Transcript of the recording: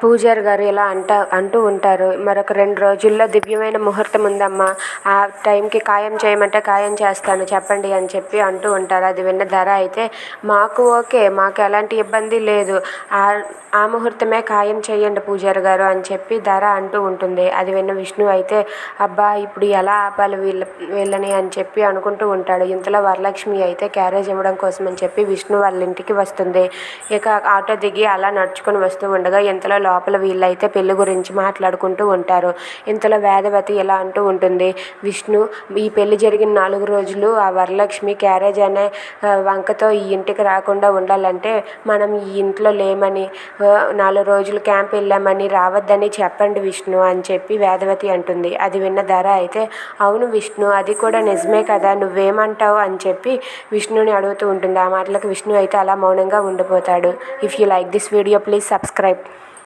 పూజారి గారు ఇలా అంట అంటూ ఉంటారు. మరొక రెండు రోజుల్లో దివ్యమైన ముహూర్తం ఉందమ్మా. ఆ టైంకి ఖాయం చేయమంటే ఖాయం చేస్తాను చెప్పండి అని చెప్పి అంటూ ఉంటారు. అది విన్న ధర అయితే మాకు ఓకే మాకు ఎలాంటి ఇబ్బంది లేదు. ఆ ఆ ముహూర్తమే ఖాయం చేయండి పూజారి గారు అని చెప్పి ధర అంటూ ఉంటుంది. అది విన్న విష్ణు అయితే అబ్బా ఇప్పుడు ఎలా ఆపాలి వీళ్ళ వీళ్ళని అని చెప్పి అనుకుంటూ ఉంటాడు. ఇంతలో వరలక్ష్మి అయితే క్యారేజ్ ఇవ్వడం కోసం అని చెప్పి విష్ణు వాళ్ళ ఇంటికి వస్తుంది. ఇక ఆటో దిగి అలా నడుచుకొని వస్తూ ఉండగా ఇంతలో లోపల వీళ్ళైతే పెళ్ళి గురించి మాట్లాడుకుంటూ ఉంటారు. ఇంతలో వేదవతి ఇలా అంటూ ఉంటుంది. విష్ణు ఈ పెళ్ళి జరిగిన నాలుగు రోజులు ఆ వరలక్ష్మి క్యారేజ్ అనే వంకతో ఈ ఇంటికి రాకుండా ఉండాలంటే మనం ఈ ఇంట్లో లేమని నాలుగు రోజులు క్యాంప్ వెళ్ళామని రావద్దని చెప్పండి విష్ణు అని చెప్పి వేదవతి అంటుంది. అది విన్న ధర అయితే అవును విష్ణు అది కూడా నిజమే కదా నువ్వేమంటావు? అని చెప్పి విష్ణుని అడుగుతూ ఉంటుంది. ఆ మాటలకు విష్ణు అయితే అలా మౌనంగా ఉండిపోతాడు. If you like this video please subscribe